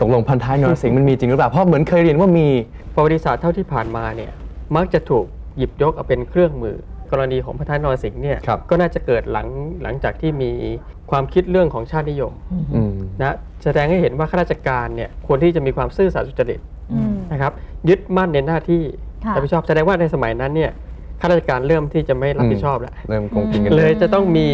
ตกลงพันท้ายนรสิงห์มันมีจริงหรือเปล่า เพราะเหมือนเคยเรียนว่ามีประวัติศาสตร์เท่าที่ผ่านมาเนี่ยมักจะถูกหยิบยกเอาเป็นเครื่องมือ กรณีของพระท่านนรสิงห์เนี่ยครับ ก็น่าจะเกิดหลังหลังจากที่มีความคิดเรื่องของชาตินิยมอืม นะแสดงให้เห็นว่าข้าราชการเนี่ยควรที่จะมีความซื่อสัตย์สุจริตอืม นะครับยึดมั่นในหน้าที่ค่ะ รับผิดชอบแสดงว่าในสมัยนั้นเนี่ยข้าราชการเริ่มที่จะไม่รับผิดชอบแล้ว เริ่มคงกินกัน เลยยจะต้องมี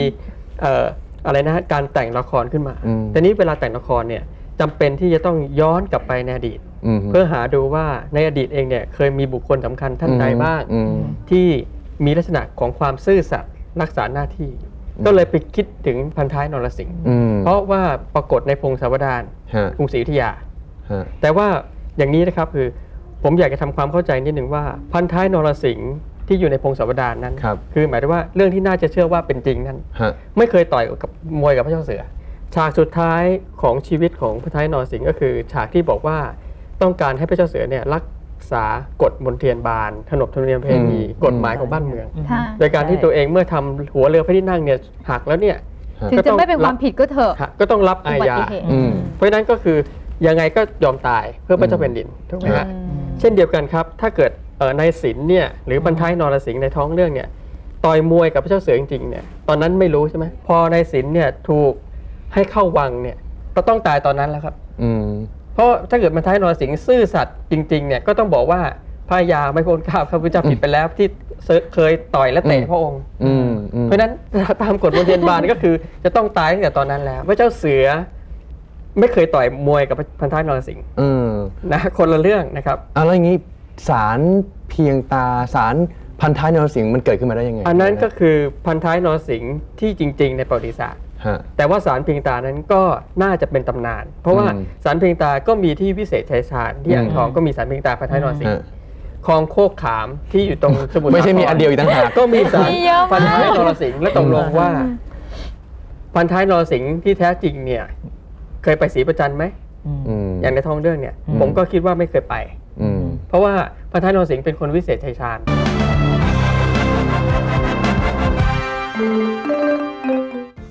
เอ่ออะไรนะฮะการแต่งละครขึ้นมา อืม แต่นี้เวลาแต่งละครเนี่ย จำเป็นที่จะต้องย้อนกลับไปในอดีตอืมเพื่อหาดูว่าในอดีตเองเนี่ยเคยมีบุคคลสำคัญท่านใดบ้างอืมที่มีลักษณะของความซื่อสัตย์รักษาหน้าที่ ก็เลยไปคิดถึงพันท้ายนรสิงห์อืมเพราะว่าปรากฏในพงศาวดารฮะกรุงศรีอยุธยาฮะแต่ว่าอย่างนี้นะครับคือผมอยากจะทำความเข้าใจนิดหนึ่งว่าพันท้ายนรสิงห์ที่อยู่ในพงศาวดารนั้นครับคือหมายถึงว่าเรื่องที่น่าจะเชื่อว่าเป็นจริงนั้นฮะไม่เคยต่อยกับมวยกับพระเจ้าเสือ ฉากสุดท้ายของชีวิตของพระท้ายนรสิงห์ก็คือ ฉากที่บอกว่าต้องการให้พระเจ้าเสือเนี่ยรักษากฎมนเทียนบานขนบธรรมเนียมประเพณีอืมกฎหมายของบ้านเมือง ค่ะโดยการที่ตัวเองเมื่อทำหัวเรือพระที่นั่งเนี่ยหักแล้วเนี่ยฮะถึงจะไม่เป็นความผิดก็เถอะฮะก็ต้องรับอาอุบัญา ติเหตุ อืม เพราะฉะนั้นก็คือยังไงก็ยอมตายเพื่อพระเจ้าแผ่นดินถูกไหมฮะอืมเช่นเดียวกันครับ ถ้าเกิดเอ่อในศิลป์เนี่ยหรือบรรทายนรสิงห์ในท้องเรื่องเนี่ยต่อยมวยกับพระเจ้าเสือจริงๆเนี่ยตอนนั้นไม่รู้ใช่ไหมพอในศิลป์เนี่ยถูก ให้เข้าวังเนี่ยก็ต้องตายตอนนั้นแล้วครับ อืม เพราะถ้าเกิดบรรทายนรสิงห์ซื่อสัตย์จริง ๆ เนี่ยก็ต้องบอกว่าพระยาไม่พ้นข้าวข้าพเจ้าผิดไปแล้วที่เคยต่อยและเตะอืมพระองค์อืมอืมเพราะฉะนั้นตามกฎมนเทียนบานก็คือ จะต้องตายตั้งแต่ตอนนั้นแล้ว พระเจ้าเสือ ไม่เคยต่อยมวยกับพันท้ายนรสิงห์เออนะคนละเรื่องนะครับเอาแล้วอย่างนี้สารเพียงตาสารพันท้ายนรสิงห์มันเกิดขึ้นมาได้ยังไง อันนั้นก็คือพันท้ายนรสิงห์ที่จริง ๆ ในประวัติศาสตร์ ฮะ แต่ว่าสารเพียงตานั้นก็น่าจะเป็นตำนาน เพราะว่าอืมสารเพียงตาก็มีที่วิเศษชัยชาญที่อ่างทองก็มีสารเพียงตาพันท้ายนรสิงฮะ ห์คลองโคกขามที่อยู่ตรงสมุทรไม่ใช่สาครมีอันเดียวอีกต่างหาก ก็มีสารมีเยอะมาก พันท้ายนรสิงห์และตกลงว่า พันท้ายนรสิงห์ที่แท้จริงเนี่ย เคยไปศรีประจันไหมอืมอย่างในท้องเรื่องเนี่ยผมก็คิดว่าไม่เคยไป อืม เพราะว่าพันท้ายนรสิงห์เป็นคนวิเศษชัยชาญ